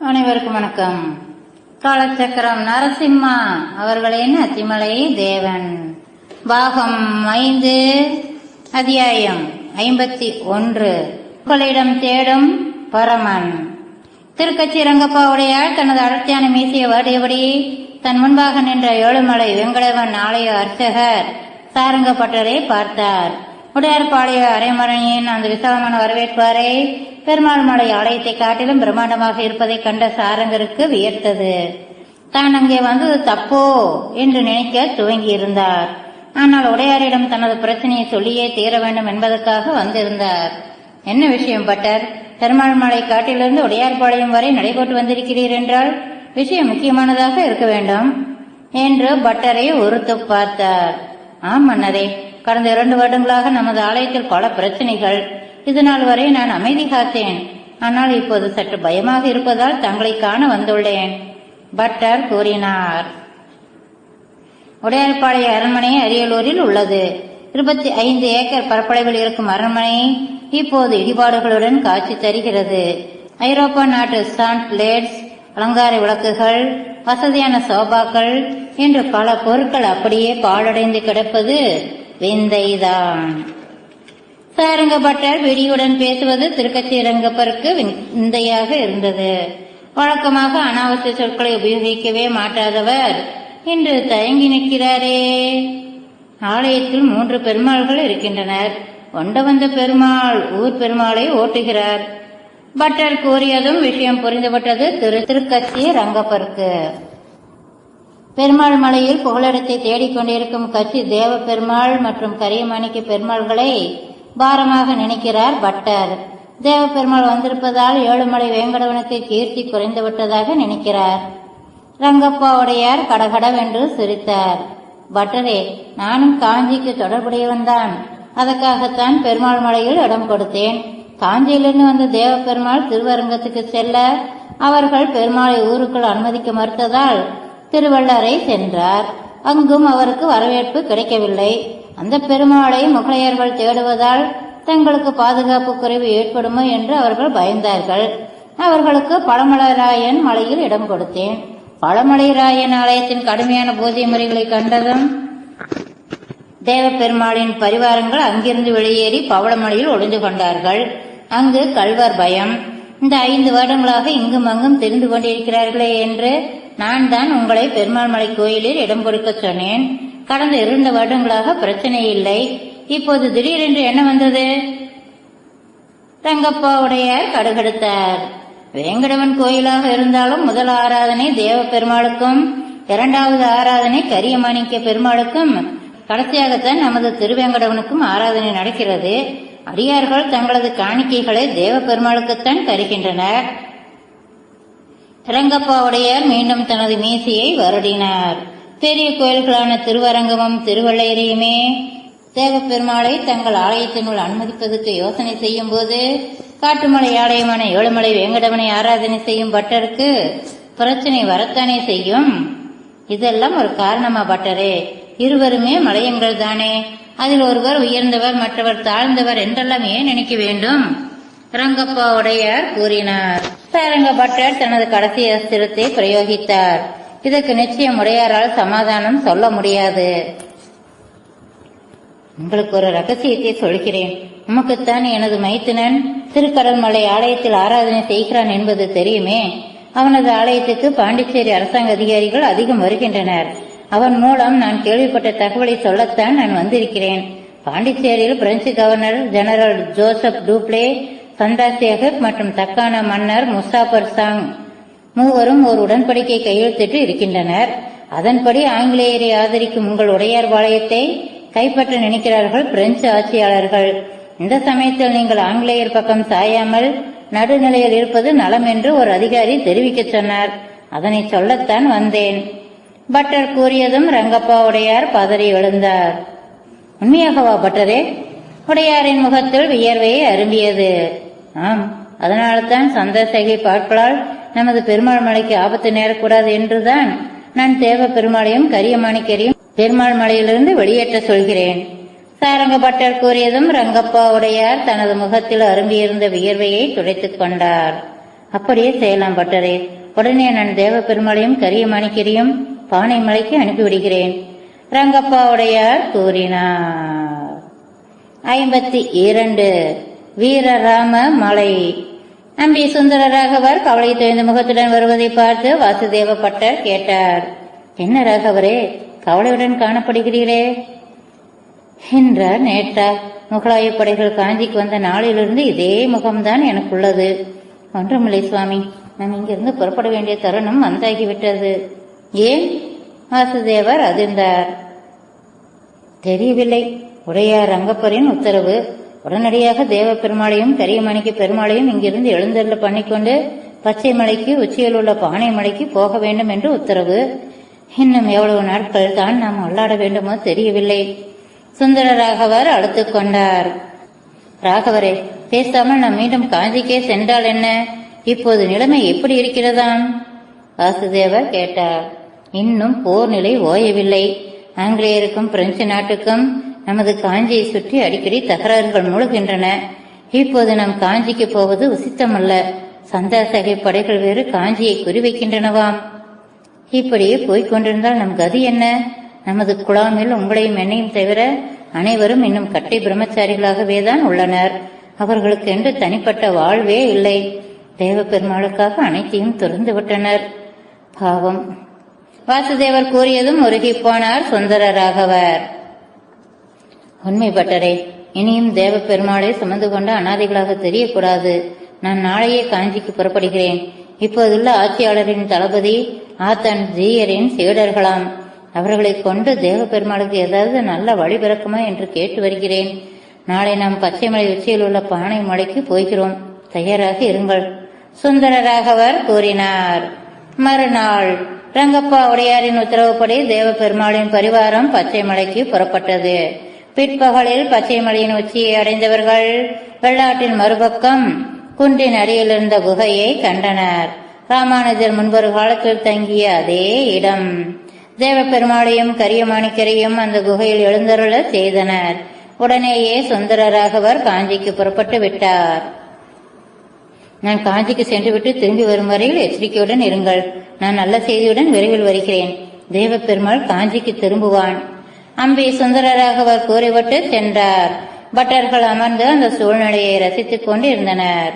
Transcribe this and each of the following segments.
அனைவருக்கும் வணக்கம். காலச்சக்கரம் நரசிம்மா அவர்களின் அத்திமலை தேவன். பாகம் ஐந்து அத்தியாயம் ஐம்பத்தி ஒன்று. உங்களிடம் தேடும் பரமன். திருக்கச்சி ரங்கப்பா உடையாள் தனது அடர்த்தியான மீசிய வாடியபடி தன் முன்பாக நின்ற ஏழுமலை வெங்கடவன் ஆலய அர்ச்சகர் சாரங்கப்பட்டரை பார்த்தார். உடையார்பாளைய அரைமரணியின் அந்த விசாலமான வரவேற்பாரை பெருமாள் மலை ஆலயத்தை காட்டிலும் பிரம்மாண்டமாக இருப்பதை கண்ட சாரங்கருக்கு வியர்த்தது. தான் அங்கே வந்தது தப்போ? என்று நினைக்க துவங்கியிருந்தார். ஆனால் உடையாரிடம் தனது பிரச்சனையை சொல்லியே தீர வேண்டும் என்பதற்காக வந்திருந்தார். என்ன விஷயம் பட்டர்? பெருமாள் மலை காட்டிலிருந்து உடையார்பாளையம் வரை நடைபோட்டு வந்திருக்கிறீர் என்றால் விஷயம் முக்கியமானதாக இருக்க வேண்டும் என்று பட்டரை உறுத்து பார்த்தார். ஆம் மன்னரே. கடந்த இரண்டு வருடங்களாக நமது ஆலயத்தில் பல பிரச்சனைகள். இது நாள் வரை நான் அமைதி காத்தேன். ஆனால் இப்போது சற்று பயமாக இருப்பதால் தங்களை காண வந்துள்ளேன். பட்டர் கூறினார். உடையார்பாளைய அரண்மனை அரியலூரில் உள்ளது. இருபத்தி ஐந்து ஏக்கர் பரப்பளவில் இருக்கும் அரண்மனை இப்போது இடிபாடுகளுடன் காட்சி தருகிறது. ஐரோப்பா நாட்டு சாண்ட் லேட்ஸ் அலங்கார விளக்குகள் வசதியான சோபாக்கள் என்று பல பொருட்கள் அப்படியே பாழடைந்து கிடப்பது விந்தைதான். சாரங்கப்பட்டார் விடியுடன் பேசுவது திருக்கச்சி ரங்கப்பருக்கு விந்தையாக இருந்தது. வழக்கமாக அனாவசிய சொற்களை உபயோகிக்கவே மாட்டாதவர். இன்று தயங்கி நிற்கிறாரே. ஆலயத்தில் மூன்று பெருமாள்கள் இருக்கின்றனர். கொண்ட வந்த பெருமாள் ஊர் பெருமாளை ஓட்டுகிறார். பட்டர் கூறியதும் விஷயம் புரிந்துவிட்டது திரு திருக்கச்சி ரங்கப்பருக்கு பெருமாள் மலையில் புகலிடத்தை தேடிக்கொண்டிருக்கும் கட்சி தேவ பெருமாள் மற்றும் கரியமாணிக்க பெருமாள்களை பாரமாக நினைக்கிறார் பட்டர். தேவ பெருமாள் வந்திருப்பதால் ஏழுமலை வேங்கடவனுக்கு கீர்த்தி குறைந்து விட்டதாக நினைக்கிறார். ரங்கப்பா உடையார் கடகடவென்று சிரித்தார். பட்டரே நானும் காஞ்சிக்கு தொடர்புடையவன்தான் அதற்காகத்தான் பெருமாள் மலையில் இடம் கொடுத்தேன். காஞ்சியிலிருந்து வந்த தேவ பெருமாள் திருவரங்கத்துக்கு செல்ல அவர்கள் பெருமாளை ஊருக்குள் அனுமதிக்க மறுத்ததால் திருவள்ளரை சென்றார். அங்கும் அவருக்கு வரவேற்பு கிடைக்கவில்லை. அந்த பெருமாளை முகலையர்கள் தேடுவதால் தங்களுக்கு பாதுகாப்பு குறைவு ஏற்படுமோ என்று அவர்கள் பயந்தார்கள். அவர்களுக்கு பழமலராயன் மலையில் இடம் கொடுத்தேன். பழமலைராயன் ஆலயத்தின் கடுமையான பூஜை முறைகளை கண்டதும் தேவ பெருமாளின் பரிவாரங்கள் அங்கிருந்து வெளியேறி பவளமலையில் ஒளிந்து கொண்டார்கள். அங்கு கல்வர் பயம். இந்த ஐந்து வருடங்களாக இங்கும் அங்கும் தெரிந்து கொண்டிருக்கிறார்களே என்று நான் தான் உங்களை பெருமாள் மலை கோயிலில் இடம் கொடுக்க சொன்னேன். கடந்த இரண்டு வருடங்களாக பிரச்சனை இல்லை. இப்போது திடீரென்று என்ன வந்தது? தங்கப்பாவுடைய கடுகெடுத்தார். வேங்கடவன் கோயிலாக இருந்தாலும் முதல் ஆராதனை தேவ பெருமாளுக்கும் இரண்டாவது ஆராதனை கரியமாணிக்க பெருமாளுக்கும் கடைசியாகத்தான் நமது திருவேங்கடவனுக்கும் ஆராதனை நடக்கிறது. அடியார்கள் தங்களது காணிக்கைகளை தேவ பெருமாளுக்குத்தான் தருகின்றனர். ரங்கப்பாவுடையார் மீண்டும் தனது மீசையை வருடினார். பெரிய கோயில்களான திருவரங்கமும் திருவள்ளையரையுமே தேவப்பெருமாளை தங்கள் ஆலயத்தினுள் அனுமதிப்பதற்கு யோசனை செய்யும் போது காட்டுமலை ஆலயமான ஏழுமலை வேங்கடவனை ஆராதனை செய்யும் பட்டருக்கு பிரச்சனை வரத்தானே செய்யும்? இதெல்லாம் ஒரு காரணமா பட்டரே? இருவருமே மலையங்கள் தானே. அதில் ஒருவர் உயர்ந்தவர் மற்றவர் தாழ்ந்தவர் என்றெல்லாம் ஏன் நினைக்க வேண்டும்? ரங்கப்பா உடையார் கூறினார். சரங்கபட்டர் தனது கடைசி அஸ்திரத்தை பிரயோகித்தார். இதற்கு நிச்சயம் உடையாரால் சமாதானம் சொல்ல முடியாது. உங்களுக்கு ஒரு ரகசியத்தை சொல்கிறேன். உமக்குத்தான் எனது மைத்துனன் திருக்கடல்மலை ஆலயத்தில் ஆராதனை செய்கிறான் என்பது தெரியுமே? அவனது ஆலயத்துக்கு பாண்டிச்சேரி அரசாங்க அதிகாரிகள் அதிகம் வருகின்றனர். அவன் மூலம் நான் கேள்விப்பட்ட தகவலை சொல்லத்தான் நான் வந்திருக்கிறேன். பாண்டிச்சேரியில் French governor general Joseph Dupleix Chandasekar மற்றும் தக்கான மன்னர் முசாபர் சாங் மூவரும் ஒரு உடன்படிக்கை கையெழுத்திட்டு இருக்கின்றனர். அதன்படி ஆங்கிலேயரை ஆதரிக்கும் உங்கள் உடையார் பாளையத்தை கைப்பற்ற நினைக்கிறார்கள் பிரெஞ்சு ஆட்சியாளர்கள். இந்த சமயத்தில் நீங்கள் ஆங்கிலேயர் பக்கம் சாயாமல் நடுநிலையில் இருப்பது நலம் என்று ஒரு அதிகாரி தெரிவிக்க சொன்னார். அதனை சொல்லத்தான் வந்தேன். பட்டர் கூறியதும் ரங்கப்பா உடையார் பதறி எழுந்தார் உண்மையாகவா பட்டரே? உடையாரின் முகத்தில் வியர்வையை அரும்பியது. ஆம் அதனால்தான் சந்தர்சகை பார்ப்பலால் நமது பெருமாள் மலைக்கு ஆபத்து நேரக்கூடாது என்றுதான் நான் தேவ பெருமாளையும் கரியமாணிக்கரையும் பெருமாள் மலையிலிருந்து வெளியேற்ற சொல்கிறேன். சாரங்கப்பட்டர் கூறியதும் ரங்கப்பா உடையார் தனது முகத்தில் அரும்பியிருந்த வியர்வையை துடைத்துக் கொண்டார். அப்படியே செய்யலாம் பட்டரே உடனே நான் தேவ பெருமாளையும் கரிய மாணிக்கரையும் பானை மலைக்கு அனுப்பிவிடுகிறேன் ரங்கப்பாவுடையார் கூறினார். ஐம்பத்தி இரண்டு. வீரராம மலை அம்பி சுந்தரராகவர் கவலை தொய்ந்த முகத்துடன் வருவதை பார்த்து வாசுதேவ பட்டர் கேட்டார் என்ன ராகவரே கவலையுடன் காணப்படுகிறீரே என்றார் நேற்றா முகலாய படைகள் காஞ்சிக்கு வந்த நாளிலிருந்து இதே முகம்தான் எனக்குள்ளது. ஒன்றுமில்லை சுவாமி நாம் இங்கிருந்து புறப்பட வேண்டிய தருணம் வந்தாகிவிட்டது. ஏன்? வாசுதேவர் அதிர்ந்தார். தெரியவில்லை உடையார் ரங்கப்பரின் உத்தரவு. உடனடியாக தேவ பெருமாளையும் கரியமணிக்கு பெருமாளையும் இங்கிருந்து எழுந்தருள பண்ணிக்கொண்டு பச்சை மலைக்கு உச்சியில் உள்ள பானை மலைக்கு போக வேண்டும் என்று உத்தரவு. இன்னும் எவ்வளவு நாட்கள் தான் நாம் உள்ளாட வேண்டுமோ தெரியவில்லை. சுந்தர ராகவர் அழுத்துக் கொண்டார். ராகவரே பேசாமல் நாம் மீண்டும் காஞ்சிக்கே சென்றால் என்ன? இப்போது நிலைமை எப்படி இருக்கிறதாம்? வாசுதேவர் கேட்டார். இன்னும் போர் நிலை ஓயவில்லை. ஆங்கிலேயருக்கும் பிரெஞ்சு நாட்டுக்கும் நமது காஞ்சியை சுற்றி அடிக்கடி தகராறுகள் மூழ்கின்றன. இப்போது நாம் காஞ்சிக்கு போவது உசித்தமல்ல. சந்தாசகை படைகள் வேறு காஞ்சியை குறிவைக்கின்றனவாம். இப்படியே போய்க் கொண்டிருந்தால் நம் கதி என்ன? நமது குழாமில் உங்களையும் என்னையும் தவிர அனைவரும் இன்னும் கட்டை பிரம்மச்சாரிகளாகவே தான் உள்ளனர். அவர்களுக்கு என்று தனிப்பட்ட வாழ்வே இல்லை. தேவ பெருமாளுக்காக அனைத்தையும் துறந்து விட்டனர். பாவம். வாசுதேவர் கூறியதும் உருகி போனார் சுந்தர ராகவர் உண்மை பட்டரே இனியும் தேவ பெருமாளை சுமந்து கொண்ட அனாதைகளாக தெரியக்கூடாது. நான் நாளையே காஞ்சிக்கு புறப்படுகிறேன். இப்போதுள்ள ஆட்சியாளரின் தளபதி ஆத்தன் ஜீயரின் சீடர்களாம். அவர்களை கொண்டு தேவ பெருமாளுக்கு ஏதாவது நல்ல வழி பிறக்குமா என்று கேட்டு வருகிறேன். நாளை நாம் பச்சைமலை உச்சியில் உள்ள பானை மலைக்கு போகிறோம். தயாராக இருங்கள். சுந்தரராகவர் கூறினார். மறுநாள் ரங்கப்பா உடையாரின் உத்தரவுப்படி தேவ பெருமாளின் பரிவாரம் பச்சை மலைக்கு புறப்பட்டது. பிற்பகலில் பச்சைமலையின் உச்சியை அடைந்தவர்கள் வெள்ளாட்டின் மறுபக்கம் குன்றின் அருகில் இருந்த குகையை கண்டனர். ராமானுஜர் முன்பொரு காலத்தில் தங்கிய அதே இடம். தேவ பெருமாளையும் கரியமாணிக்கரையும் அந்த குகையில் எழுந்தருள செய்தனர். உடனேயே சுந்தரராகவர் காஞ்சிக்கு புறப்பட்டு விட்டார். நான் காஞ்சிக்கு சென்றுவிட்டு திரும்பி வரும் வரையில் எச்சரிக்கையுடன் இருங்கள். நான் நல்ல செய்தியுடன் விரைவில் வருகிறேன். தேவ பெருமாள் காஞ்சிக்கு திரும்புவான். அம்பி சுந்தரராகவர் கூறிவிட்டு சென்றார். பட்டர்கள் அமர்ந்து அந்த சூழ்நிலையை ரசித்துக் கொண்டு இருந்தனர்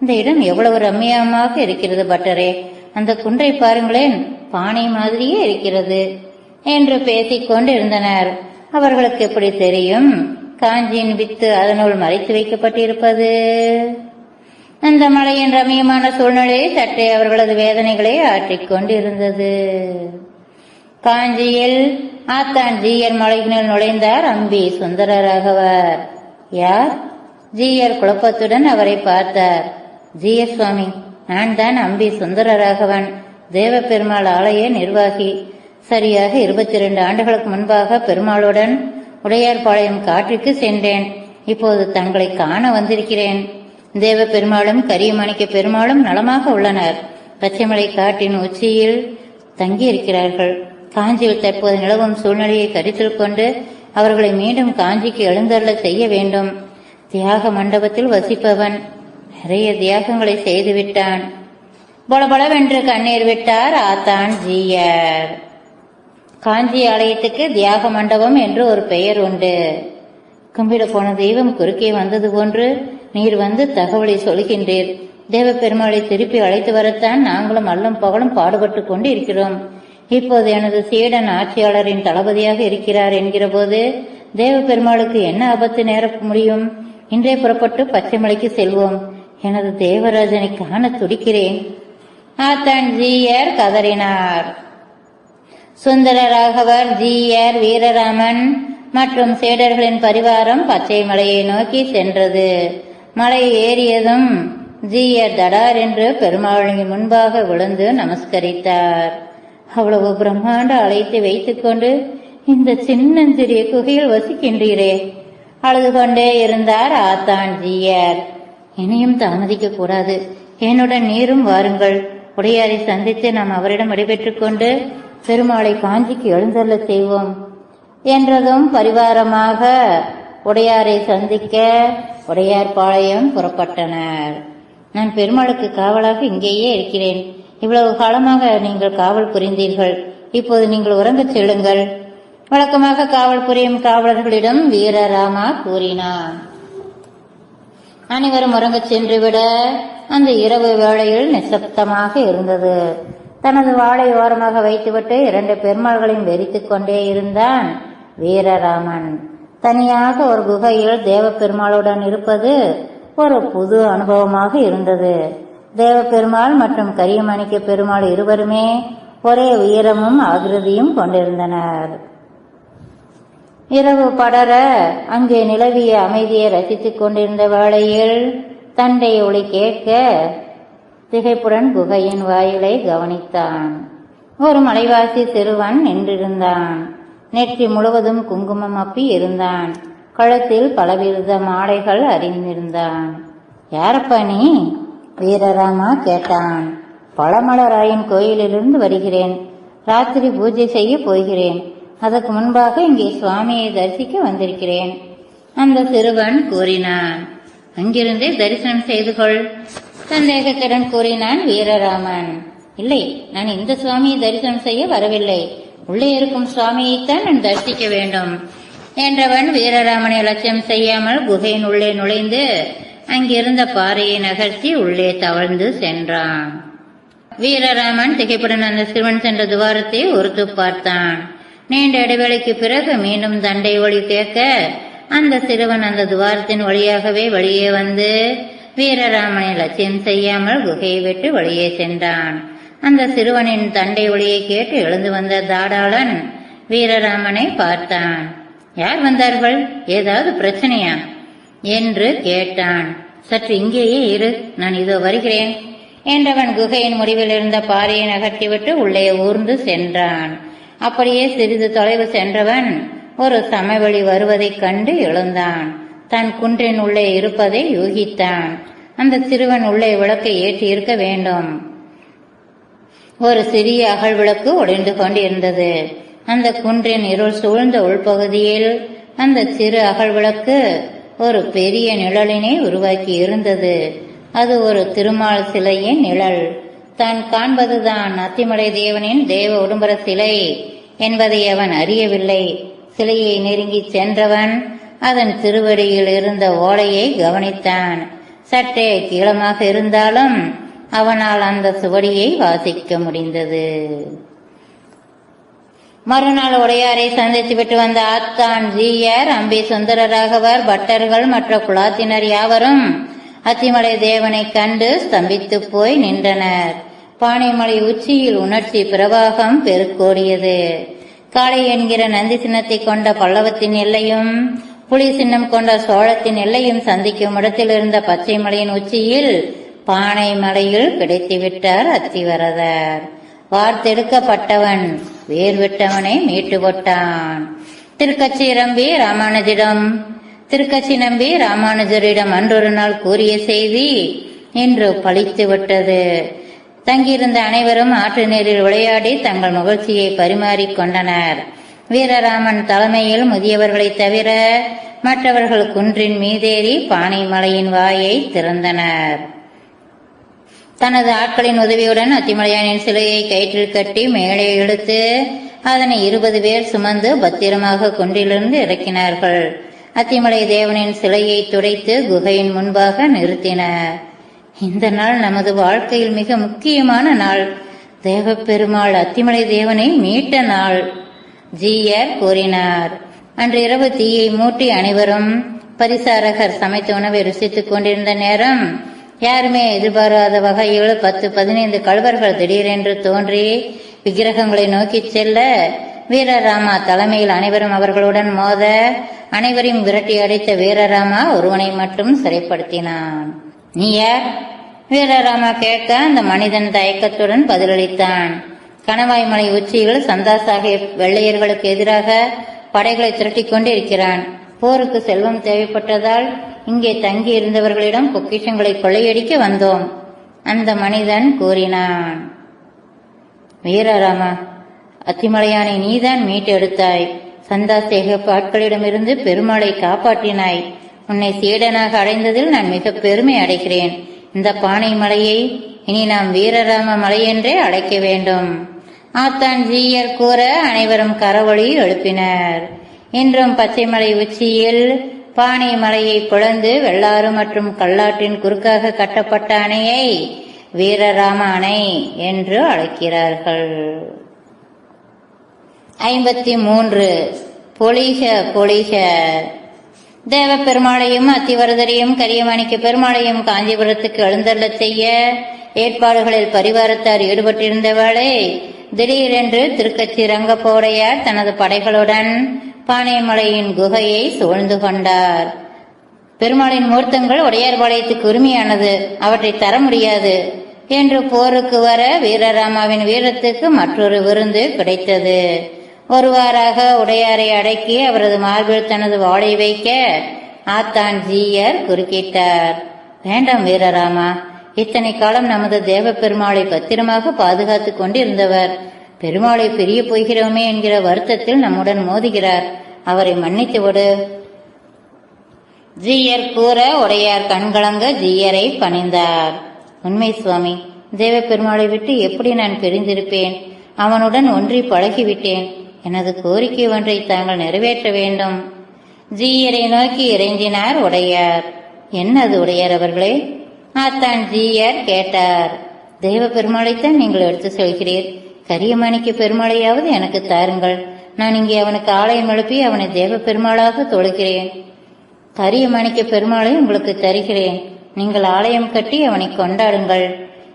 இந்த இடம் எவ்வளவு ரம்மியமாக இருக்கிறது பட்டரே. அந்த குன்றை பாருங்களேன் பானை மாதிரியே இருக்கிறது என்று பேசிக் கொண்டு இருந்தனர் அவர்களுக்கு எப்படி தெரியும்? காஞ்சியின் வித்து அதனுள் மறைத்து வைக்கப்பட்டிருப்பது? அந்த மலையின் ரம்மியமான சூழ்நிலையை சற்றே அவர்களது வேதனைகளை ஆற்றிக் கொண்டிருந்தது. காஞ்சியில் ஆத்தான் ஜீயர் மலையினுள் நுழைந்தார் அம்பி சுந்தர ராகவர் யார்? ஜீயர் குழப்பத்துடன் அவரை பார்த்தார். ஜீயர் சுவாமி நான் தான் அம்பி சுந்தர ராகவன் தேவ பெருமாள் ஆலய நிர்வாகி. சரியாக இருபத்தி இரண்டு ஆண்டுகளுக்கு முன்பாக பெருமாளுடன் உடையார்பாளையம் காற்றுக்கு சென்றேன். இப்போது தங்களை காண வந்திருக்கிறேன். தேவ பெருமாளும் கரியமாணிக்க பெருமாளும் நலமாக உள்ளனர். பச்சைமலை காட்டின் உச்சியில் தங்கியிருக்கிறார்கள். காஞ்சியில் தற்போது நிலவும் சூழ்நிலையை கருத்தில் கொண்டு அவர்களை மீண்டும் காஞ்சிக்கு எழுந்தருள செய்ய வேண்டும். தியாக மண்டபத்தில் வசிப்பவன் நிறைய தியாகங்களை செய்துவிட்டான் பொலபொலவென்று கண்ணீர் விட்டார் ஆத்தான் ஜீயர். காஞ்சி ஆலயத்துக்கு தியாக மண்டபம் என்று ஒரு பெயர் உண்டு. கும்பிட போன தெய்வம் குறுக்கே வந்தது போன்று நீர் வந்து தகவலை சொல்கின்றீர். தேவ பெருமாளை திருப்பி அழைத்து வரத்தான் நாங்களும் அல்லும் பகலும் பாடுபட்டு கொண்டு இருக்கிறோம் இப்போது எனது சீடன் ஆட்சியாளரின் தளபதியாக இருக்கிறார் என்கிற போது தேவ பெருமாளுக்கு என்ன ஆபத்து நேர முடியும்? இன்றே புறப்பட்டு பச்சைமலைக்கு செல்வோம். எனது தேவராஜனை காண துடிக்கிறேன். ஆத்தான் ஜீயர் கதறினார். சுந்தர ராகவர் ஜீயர் வீரராமன் மற்றும் சேடர்களின் பரிவாரம் பச்சை மலையை நோக்கி சென்றது. மலை ஏறியதும் ஜீயர் தடார் என்று பெருமாளின் முன்பாக விழுந்து நமஸ்கரித்தார். அவ்வளவு பிரம்மாண்ட அழைத்து வைத்துக்கொண்டு இந்த சின்னஞ்சிறிய குகையில் வசிக்கின்றீரே. அழுது கொண்டே இருந்தார் ஆத்தாஞ்சியார் இனியும் தாமதிக்க கூடாது. என்னுடன் நீரும் வாருங்கள். உடையாரை சந்தித்து நாம் அவரிடம் விடைபெற்றுக் கொண்டு பெருமாளை காஞ்சிக்கு எழுந்தருள செய்வோம். என்றதும் பரிவாரமாக உடையாரை சந்திக்க உடையார் பாளையம் புறப்பட்டனர். நான் பெருமாளுக்கு காவலாக இங்கேயே இருக்கிறேன். இவ்வளவு காலமாக நீங்கள் காவல் புரிந்தீர்கள். இப்போது நீங்கள் உறங்கச் செல்லுங்கள். வழக்கமாக காவல் புரியும் காவலர்களிடம் வீரராமா கூறினான். அனைவரும் உறங்கச் சென்றுவிட அந்த இரவு வேளையில் நிசப்தமாக இருந்தது. தனது வாளை ஓரமாக வைத்துவிட்டு இரண்டு பெருமாள்களையும் வெறித்துக் கொண்டே இருந்தான் வீரராமன். தனியாக ஒரு குகையில் தேவ பெருமாளுடன் இருப்பது ஒரு புது அனுபவமாக இருந்தது. தேவ பெருமாள் மற்றும் கரியமணிக்க பெருமாள் இருவருமே ஒரே உயரமும் ஆகிருதியும் கொண்டிருந்தனர். இரவு படர அங்கே நிலவிய அமைதியை ரசித்துக் கொண்டிருந்த வேளையில் தண்டை ஒளி கேட்க திகைப்புடன் குகையின் வாயிலை கவனித்தான். ஒரு மலைவாசி சிறுவன் நின்றிருந்தான். நெற்றி முழுவதும் குங்குமம் அப்பி இருந்தான். கழுத்தில் பலவித மாலைகள் அறிந்திருந்தான் யாரப்பா நீ? வீரராமா கேட்டான். பழமலராயன் கோயிலிலிருந்து வருகிறேன். ராத்திரி பூஜை செய்ய போகிறேன். அதற்கு முன்பாக இங்கே சுவாமியை தரிசிக்க வந்திருக்கிறேன். அந்த சிறுவன் கூறினான். அங்கிருந்தே தரிசனம் செய்து கொள். சந்தேகத்துடன் கூறினான் வீரராமன். இல்லை நான் இந்த சுவாமியை தரிசனம் செய்ய வரவில்லை. உள்ளே இருக்கும் சுவாமியைத்தான் நான் தரிசிக்க வேண்டும். என்றவன் வீரராமனை லட்சியம் செய்யாமல் குகையின் உள்ளே நுழைந்து அங்கிருந்த பாறையை நகர்த்தி உள்ளே தவழ்ந்து சென்றான். வீரராமன் திகைப்புடன் அந்த சிறுவன் சென்ற துவாரத்தை ஒருத்து பார்த்தான். நீண்ட இடைவேளைக்கு பிறகு மீண்டும் தண்டை ஒளி கேட்க அந்த சிறுவன் அந்த துவாரத்தின் வழியாகவே வெளியே வந்து வீரராமனை லட்சியம் செய்யாமல் குகையை விட்டு வெளியே சென்றான். அந்த சிறுவனின் தண்டை ஒளியை கேட்டு எழுந்து வந்த தாடாளன் வீரராமனை பார்த்தான். யார் வந்தார்கள்? ஏதாவது பிரச்சனையா? என்று கேட்டான். சற்று இங்கேயே இரு நான் இதோ வருகிறேன் என்றவன் குகையின் முடிவில் இருந்த பாறையை நகர்த்திவிட்டு உள்ளே ஊர்ந்து சென்றான். அப்படியே சிறிது தொலைவு சென்றவன் ஒரு சமவெளி வருவதைக் கண்டு எழுந்தான். தன் குன்றின் உள்ளே இருப்பதை யூகித்தான். அந்த சிறுவன் உள்ளே விளக்கை ஏற்றி இருக்க வேண்டும். ஒரு சிறிய அகல் விளக்கு ஒளிந்து கொண்டிருந்தது. அந்த குன்றின் இருள் சூழ்ந்த உள்பகுதியில் அந்த சிறு அகல் விளக்கு ஒரு பெரிய நிழலினை உருவாக்கி இருந்தது. அது ஒரு திருமால் சிலையின் நிழல். தான் காண்பதுதான் அத்திமலை தேவனின் தேவ உடும்பர சிலை என்பதை அவன் அறியவில்லை. சிலையை நெருங்கி சென்றவன் அதன் திருவடியில் இருந்த ஓலையை கவனித்தான். சற்றே கீழமாக இருந்தாலும் அவனால் அந்த சுவடியை வாசிக்க முடிந்தது. மறுநாள் உடையாரை சந்தித்து விட்டு வந்த ஆத்தான் ஜீயர் அம்பி சுந்தரராகவர் பட்டர்கள் மற்ற குலாத்தினர் யாவரும் அத்திமலை தேவனை கண்டு ஸ்தம்பித்து போய் நின்றனர். பானைமலை உச்சியில் உணர்ச்சி பிரவாகம் பெருக்கோடியது. காளை என்கிற நந்தி சின்னத்தை கொண்ட பல்லவத்தின் எல்லையும் புலி சின்னம் கொண்ட சோழத்தின் எல்லையும் சந்திக்கும் இடத்தில் இருந்த பச்சை மலையின் உச்சியில் பானை மலையில் கிடைத்துவிட்டார் அத்திவரதர். வார்த்தெடுக்கப்பட்டவன் வேர் விட்டவனை மீட்டு போட்டான் திருக்கச்சி நம்பி ராமானுஜிடம் திருக்கச்சி நம்பி ராமானுஜரிடம் அன்றொரு நாள் கூறிய செய்தி இன்று பழித்து விட்டது. தங்கியிருந்த அனைவரும் ஆற்று நீரில் விளையாடி தங்கள் மகிழ்ச்சியை பரிமாறிக்கொண்டனர் வீரராமன் தலைமையில் முதியவர்களைத் தவிர மற்றவர்கள் குன்றின் மீதேறி பானை மலையின் வாயை திறந்தனர். தனது ஆட்களின் உதவியுடன் அத்திமலையானின் சிலையை கயிற்றில் கட்டி மேலே இழுத்து அதனை இருபது பேர் சுமந்து பத்திரமாக குன்றிலிருந்து இறக்கினார்கள். அத்திமலை தேவனின் சிலையை துடைத்து குகையின் முன்பாக நிறுத்தினர் இந்த நாள் நமது வாழ்க்கையில் மிக முக்கியமான நாள். தேவப்பெருமாள் அத்திமலை தேவனை மீட்ட நாள். ஜீயர் கூறினார். அன்று இரவு தீயை மூட்டி அனைவரும் பரிசாரகர் சமைத்த உணவை ருசித்துக் கொண்டிருந்த நேரம் யாருமே எதிர்பாராத வகையில் பத்து பதினைந்து கழுவர்கள் திடீரென்று தோன்றி விக்கிரகங்களை நோக்கிச் செல்ல வீரராமா தலைமையில் அனைவரும் அவர்களுடன் மோத அனைவரையும் விரட்டி அடைத்த வீரராமா ஒருவனை மட்டும் சிறைப்படுத்தினான். நீ யார்? வீரராமா கேட்க அந்த மனிதன் தயக்கத்துடன் பதிலளித்தான். கணவாய் மலை உச்சியில் சந்தா சாஹிப் வெள்ளையர்களுக்கு எதிராக படைகளை திரட்டி கொண்டு இருக்கிறான் போருக்கு செல்வம் தேவைப்பட்டதால் இங்கே தங்கி இருந்தவர்களிடம் பொக்கிஷங்களை கொள்ளையடிக்க வந்தோம். அந்த மனிதன் கூறினான் வீரராமா அத்திமலையானை நீதான் மீட்டெடுத்தாய் சந்தா சேகப் ஆட்களிடமிருந்து பெருமாளை காப்பாற்றினாய். உன்னை சீடனாக அடைந்ததில் நான் மிக பெருமை அடைகிறேன். இந்த பானை மலையை இனி நாம் வீரராம மலை என்றே அழைக்க வேண்டும். ஆத்தான் ஜீயர் கூற அனைவரும் கரவொளி எழுப்பினர். இன்றும் பச்சைமலை உச்சியில் பானை மலையை பிளந்து வெள்ளாறு மற்றும் கல்லாற்றின் குறுக்காக கட்டப்பட்ட அணையை வீரராம அணை என்று அழைக்கிறார்கள். ஐம்பத்தி மூன்று பொலிக பொலிக. தேவ பெருமாளையும் அத்திவரதரையும் கரியமாணிக்க பெருமாளையும் காஞ்சிபுரத்துக்கு எழுந்தள்ள செய்ய ஏற்பாடுகளில் பரிவாரத்தார் ஈடுபட்டிருந்த வேளை திடீரென்று திருக்கச்சி ரங்கப்போடையார் தனது படைகளுடன் பானைமலையின் குகையை சூழ்ந்து கொண்டார். பெருமாளின் மூர்த்தங்கள் உடையார்பாளையத்துக்கு உரிமையானது. அவற்றை தர முடியாது. என்று போருக்கு வர வீரராமாவின் வீரத்துக்கு மற்றொரு விருந்து கிடைத்தது. ஒருவாறாக உடையாரை அடக்கி அவரது மார்பில் தனது வாளை வைக்க ஆத்தான் ஜீயர் குறுக்கிட்டார். வேண்டாம் வீரராமா. இத்தனை காலம் நமது தேவ பெருமாளை பத்திரமாக பாதுகாத்துக் கொண்டிருந்தவர். பெருமாளை பிரிய போகிறோமே என்கிற வருத்தத்தில் நம்முடன் மோதுகிறார். அவரை மன்னித்து விடு. ஜீயர் கூற உடையார் கண்கலங்க ஜீயரை பணிந்தார். உண்மை சுவாமி தேவ பெருமாளை விட்டு எப்படி நான் பிரிந்திருப்பேன்? அவனுடன் ஒன்றி பழகிவிட்டேன். எனது கோரிக்கை ஒன்றை தாங்கள் நிறைவேற்ற வேண்டும். ஜீயரை நோக்கி இறைஞ்சினார் உடையார். என்னது உடையார் அவர்களே? ஆத்தான் ஜீயர் கேட்டார். தெய்வ பெருமாளைத்தான் நீங்கள் எடுத்து சொல்கிறீர். கரியமாணிக்க பெருமாளையாவது எனக்கு தாருங்கள். நான் இங்கே அவனுக்கு ஆலயம் எழுப்பி அவனை தேவ பெருமாளாக தொழுகிறேன். கரியமாணிக்க பெருமாளை உங்களுக்கு தருகிறேன். நீங்கள் ஆலயம் கட்டி அவனை கொண்டாடுங்கள்.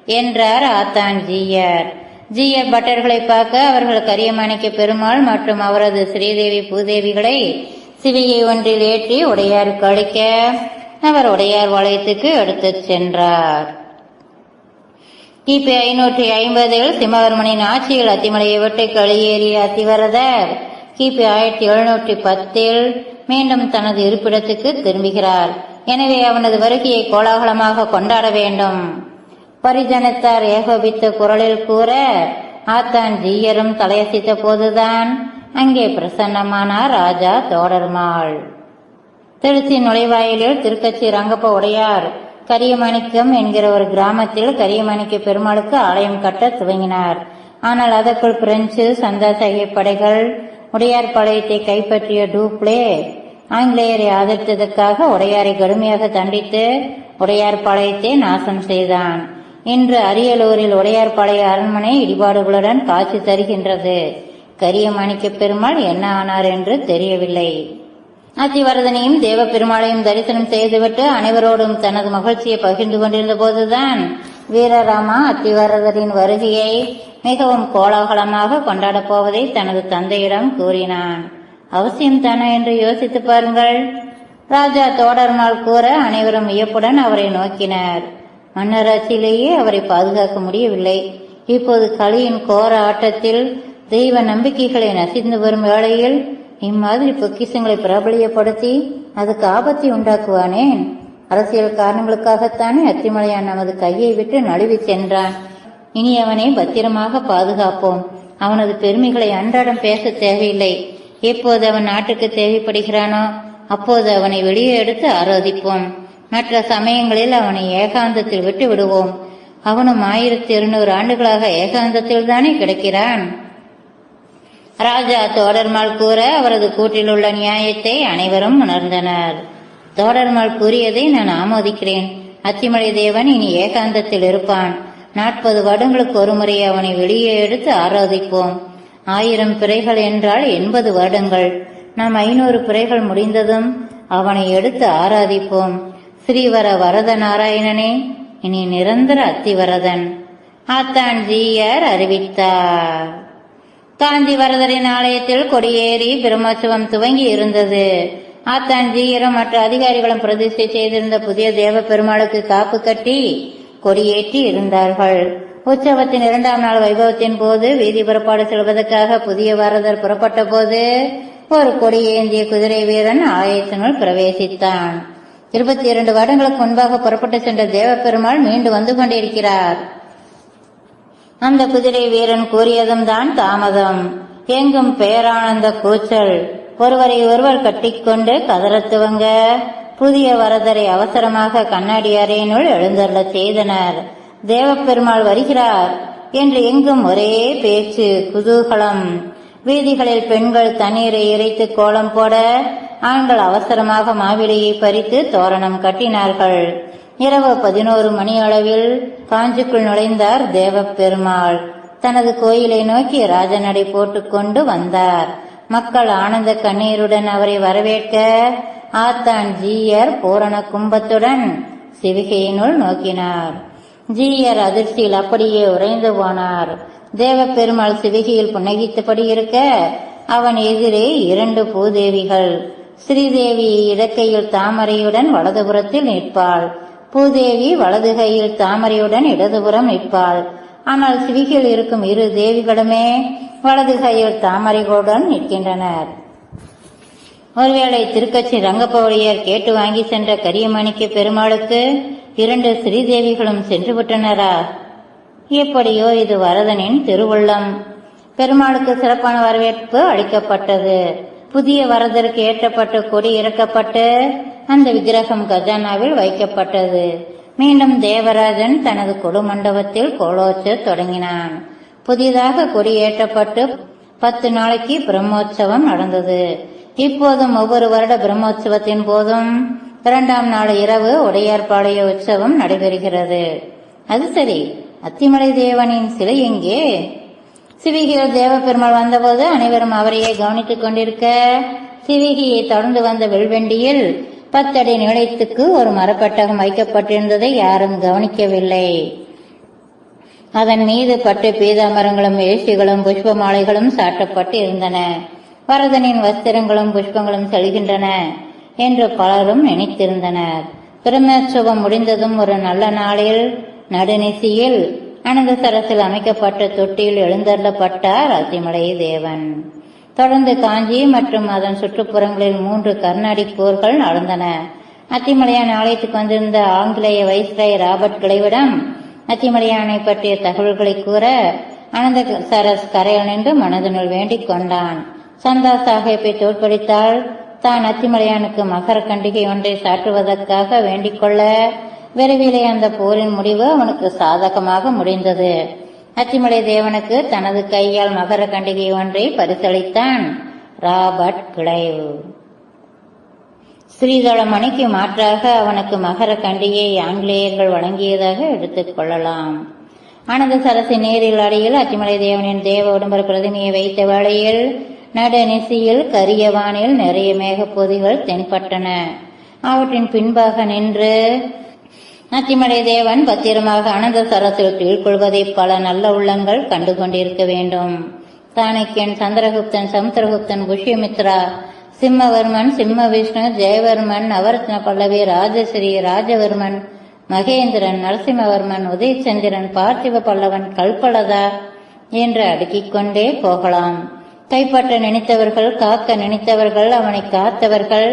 என்றார் ஆத்தான் ஜீயர். ஜீயர் பட்டர்களை பார்க்க அவர்கள் கரியமாணிக்க பெருமாள் மற்றும் அவரது ஸ்ரீதேவி பூதேவிகளை சிவிகை ஒன்றில் ஏற்றி உடையாருக்கு அளிக்க அவர் உடையார் வளையத்துக்கு எடுத்துச் சென்றார். கிபி ஐநூற்றி ஐம்பதில் சிம்மவர்மனின் ஆட்சியில் அத்திமலையை விட்டு வெளியேறிய அத்திவரதர். கிபி ஆயிரத்தி எழுநூற்றி பத்தில் மீண்டும் தனது இருப்பிடத்துக்கு திரும்புகிறார். எனவே அவனது வருகையை கோலாகலமாக கொண்டாட வேண்டும். பரிஜனத்தார் ஏகோபித்த குரலில் கூற ஆத்தான் ஜீயரும் தலையசித்த போதுதான் அங்கே பிரசன்னமானார் ராஜா தோடர்மாள். திருச்சி நுழைவாயிலில் திருக்கச்சி ரங்கப்ப உடையார். கரியமாணிக்கம் என்கிற ஒரு கிராமத்தில் கரியமாணிக்க பெருமாளுக்கு ஆலயம் கட்ட துவங்கினார். ஆனால் அதற்குள் பிரெஞ்சு சந்தா சாஹிப் படைகள் உடையார் பாளையத்தை கைப்பற்றிய டூப்ளே ஆங்கிலேயரை ஆதரித்ததற்காக உடையாரை கடுமையாக தண்டித்து உடையார் பாளையத்தை நாசம் செய்தான். இன்று அரியலூரில் உடையார் பாளைய அரண்மனை இடிபாடுகளுடன் காட்சி தருகின்றது. கரியமாணிக்க பெருமாள் என்ன ஆனார் என்று தெரியவில்லை. அத்திவரதனையும் தேவ பெருமாளையும் தரிசனம் செய்துவிட்டு அனைவரோடும் தனது மகிழ்ச்சியை பகிர்ந்து கொண்டிருந்த போதுதான் வீரராமா அத்திவரதரின் வருகையை மிகவும் கோலாகலமாக கொண்டாடப் போவதை தனது தந்தையிடம் கூறினான். அவசியம் தானே என்று யோசித்து பாருங்கள். ராஜா தோடர்மாள் கூற அனைவரும் வியப்புடன் அவரை நோக்கினர். மன்னராட்சியிலேயே அவரை பாதுகாக்க முடியவில்லை. இப்போது களியின் கோர ஆட்டத்தில் தெய்வ நம்பிக்கைகளை நசிந்து வரும் வேளையில் இம்மாதிரி பொக்கிஷங்களை பிரபலியப்படுத்தி அதுக்கு ஆபத்தை உண்டாக்குவானேன் அரசியல் காரணங்களுக்காகத்தானே அத்திமலையான் நமது கையை விட்டு நழுவி சென்றான். இனி அவனை பத்திரமாக பாதுகாப்போம். அவனது பெருமைகளை அன்றாடம் பேச தேவையில்லை. எப்போது அவன் நாட்டுக்கு தேவைப்படுகிறானோ அப்போது அவனை வெளியே எடுத்து ஆராதிப்போம். மற்ற சமயங்களில் அவனை ஏகாந்தத்தில் விட்டு விடுவோம் அவனும் ஆயிரத்தி இருநூறு ஆண்டுகளாக ஏகாந்தத்தில் தானே கிடக்கிறான்? ராஜா தோடர்மாள் கூற அவரது கூட்டில் உள்ள நியாயத்தை அனைவரும் உணர்ந்தனர். தோடர்மாள் கூறியதை நான் ஆமோதிக்கிறேன். அத்திமலை தேவன் இனி ஏகாந்தத்தில் இருப்பான். நாற்பது வருடங்களுக்கு ஒருமுறை அவனை வெளியே எடுத்து ஆராதிப்போம். ஆயிரம் பிறைகள் என்றால் எண்பது வருடங்கள். நாம் ஐநூறு பிறைகள் முடிந்ததும் அவனை எடுத்து ஆராதிப்போம். ஸ்ரீவர வரத நாராயணனே இனி நிரந்தர அத்திவரதன். ஆத்தான் ஜீயர் அறிவித்தார். காஞ்சி வரதரின் ஆலயத்தில் கொடியேறி பிரம்மோற்சவம் துவங்கி இருந்தது. ஆத்தான் ஜீயரும் மற்ற அதிகாரிகளும் பிரதிஷ்டை செய்திருந்த புதிய தேவ பெருமாளுக்கு காப்பு கட்டி கொடியேற்றி இருந்தார்கள். உற்சவத்தின் இரண்டாம் நாள் வைபவத்தின் போது வீதி புறப்பாடு செல்வதற்காக புதிய வரதர் புறப்பட்ட போது ஒரு கொடி ஏந்திய குதிரை வீரன் ஆலயத்தினுள் பிரவேசித்தான். இருபத்தி இரண்டு வருடங்களுக்கு முன்பாக புறப்பட்டு சென்ற தேவப்பெருமாள் மீண்டு வந்து கொண்டிருக்கிறார். அந்த குதிரை வீரன் கூறியதும் தான் தாமதம். எங்கும் பேரானந்த கூச்சல். ஒருவரை ஒருவர் கட்டிக்கொண்டு கதறத் துவங்க. புதிய வரதரை அவசரமாக கண்ணாடி அறையினுள் எழுந்தருள செய்தனர். தேவப்பெருமாள் வருகிறார் என்று எங்கும் ஒரே பேச்சு குதூகலம். வீதிகளில் பெண்கள் தண்ணீரை இறைத்து கோலம் போட ஆண்கள் அவசரமாக மாவிலையை பறித்து தோரணம் கட்டினார்கள். இரவு பதினோரு மணி அளவில் காஞ்சிக்குள் நுழைந்தார் தேவப்பெருமாள். தனது கோயிலை நோக்கி ராஜநடை போட்டுக்கொண்டு வந்தார். மக்கள் ஆனந்த கண்ணீருடன் அவரை வரவேற்க ஆத்தான் ஜீயர் பூரண கும்பத்துடன் சிவிகையினுள் நோக்கினார். ஜீயர் அதிர்ச்சியில் அப்படியே உறைந்து போனார். தேவப்பெருமாள் சிவிகையில் புன்னகித்தபடி இருக்க அவன் எதிரே இரண்டு பூதேவிகள். ஸ்ரீதேவி இடக்கையில் தாமரையுடன் வலதுபுறத்தில் நிற்பாள். பூதேவி வலது கையில் தாமரையுடன் இடதுபுறம் நிற்பாள். ஆனால் சிவிகையில் இருக்கும் இரு தேவிகளுமே வலது கையில் தாமரைகளுடன் நிற்கின்றனர். ஒருவேளை திருக்கட்சி ரங்கப்பவழியர் கேட்டு வாங்கி சென்ற கரியமணிக்கு பெருமாளுக்கு இரண்டு ஸ்ரீதேவிகளும் சென்று விட்டனரா எப்படியோ இது வரதனின் திருவுள்ளம். பெருமாளுக்கு சிறப்பான வரவேற்பு அளிக்கப்பட்டது. புதிய வரதருக்கு ஏற்றப்பட்ட கொடி இறக்கப்பட்டு அந்த விக்கிரகம் கஜானாவில் வைக்கப்பட்டது. மீண்டும் தேவராஜன் தனது கொடுமண்டபத்தில் கோலோச்ச தொடங்கினான். புதிதாக கொடி ஏற்றப்பட்டு பத்து நாளைக்கு பிரம்மோற்சவம் நடந்தது. இப்போதும் ஒவ்வொரு வருட பிரம்மோற்சவத்தின் போதும் இரண்டாம் நாள் இரவு உடையார்பாளைய உற்சவம் நடைபெறுகிறது. அது சரி அத்திமலை தேவனின் சிலை எங்கே? சிவிகியில் தேவப்பெருமாள் வந்தபோது அனைவரும் அவரையே கவனித்துக் கொண்டிருக்க சிவிகியை தொடர்ந்து வந்த வெல்வெண்டியில் பத்தடி நிலையத்துக்கு ஒரு மரப்பட்டகம் வைக்கப்பட்டிருந்ததை யாரும் கவனிக்கவில்லை. அதன் மீது பட்டு பீதாமரங்களும் வேஷ்டிகளும் புஷ்ப மாலைகளும் சாட்டப்பட்டு இருந்தன வரதனின் வஸ்திரங்களும் புஷ்பங்களும் செல்கின்றன என்று பலரும் நினைத்திருந்தனர். பிரம்மோற்சவம் முடிந்ததும் ஒரு நல்ல நாளில் நடுநிசியில் அனந்தசரத்தில் அமைக்கப்பட்ட தொட்டியில் எழுந்தருளப்பட்டார் அத்திமலை தேவன். தொடர்ந்து காஞ்சி மற்றும் அதன் சுற்றுப்புறங்களில் மூன்று கர்நாடிக் போர்கள் நடந்தன. அத்திமலையான் ஆலயத்துக்கு வந்திருந்த ஆங்கிலேய வைஸ்ராய் ராபர்ட் கிளைவிடம் அத்திமலையானை பற்றிய தகவல்களை கூற அனந்த சரஸ் கரையில் நின்று மனதினுள் வேண்டிக் கொண்டான். சந்தா சாஹேப்பை தோற்கடித்தால் தான் அத்திமலையானுக்கு மகர கண்டிகை ஒன்றை சாற்றுவதற்காக வேண்டிக் கொள்ள விரைவிலே அந்த போரின் முடிவு அவனுக்கு சாதகமாக முடிந்தது. அத்திமலை தேவனுக்கு தனது கையால் மகர கண்டிகை ஒன்றை பரிசளித்தான் ராபர்ட் கிளைவ். ஸ்ரீதளமணிக்கு மாற்றாக அவனுக்கு மகர கண்டியை ஆங்கிலேயர்கள் வழங்கியதாக எடுத்துக் கொள்ளலாம். ஆனந்த சரசி நேரில் அடியில் அத்திமலை தேவனின் தேவ உடம்பர பிரதிமையை வைத்த வேளையில் நடுநிசியில் கரியவானில் நிறைய மேகப்பொதிகள் தென்பட்டன. அவற்றின் பின்பாக நின்று நத்திமலை தேவன் பத்திரமாக அனந்த சரத்தில் கீழ்கொள்வதை பல நல்ல உள்ளங்கள் கண்டு கொண்டிருக்க வேண்டும். சாணக்கியன் சந்திரகுப்தன் சமுத்திரகுப்தன் புஷ்யமித்ரா சிம்மவர்மன் சிம்ம விஷ்ணு ஜெயவர்மன் நவரத்ன பல்லவி ராஜஸ்ரீ ராஜவர்மன் மகேந்திரன் நரசிம்மவர்மன் உதயச்சந்திரன் பார்த்திவ பல்லவன் கல்பலதா என்று அடுக்கிக் கொண்டே போகலாம். கைப்பற்ற நினைத்தவர்கள் காக்க நினைத்தவர்கள் அவனை காத்தவர்கள்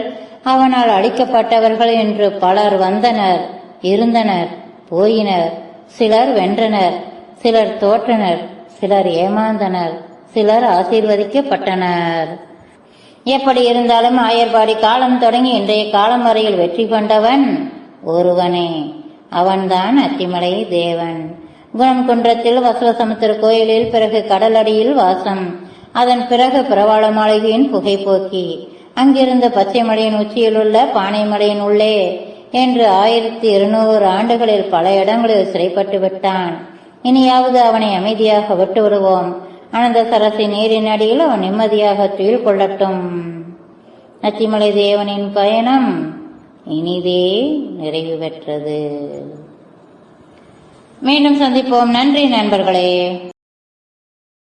அவனால் அழிக்கப்பட்டவர்கள் என்று பலர் வந்தனர். இருந்தனர் போயினர். சிலர் வென்றனர் சிலர் தோற்றனர் சிலர் ஏமாந்தனர் சிலர் ஆசீர்வதிக்கப்பட்டனர். எப்படி இருந்தாலும் ஆயர்பாடி காலம் தொடங்கி இன்றைய காலம் வரையில் வெற்றி கொண்டவன் ஒருவனே. அவன்தான் அத்திமலை தேவன். குணம் குன்றத்தில் வசவசமுத்திர கோயிலில் பிறகு கடலடியில் வாசம். அதன் பிறகு பிரவாள மாளிகையின் புகைப்போக்கி அங்கிருந்த பச்சைமலையின் உச்சியில் உள்ள பானைமலையின் உள்ளே. என்று ஆயிரத்தி இருநூறு ஆண்டுகளில் பல இடங்களில் சிறைப்பட்டு விட்டான். இனியாவது அவனை அமைதியாக விட்டு விடுவோம். அனந்த சரசி நீரின் அடியில் அவன் நிம்மதியாக துயில் கொள்ளட்டும். நச்சிமலை தேவனின் பயணம் இனிதே நிறைவு பெற்றது. மீண்டும் சந்திப்போம். நன்றி நண்பர்களே.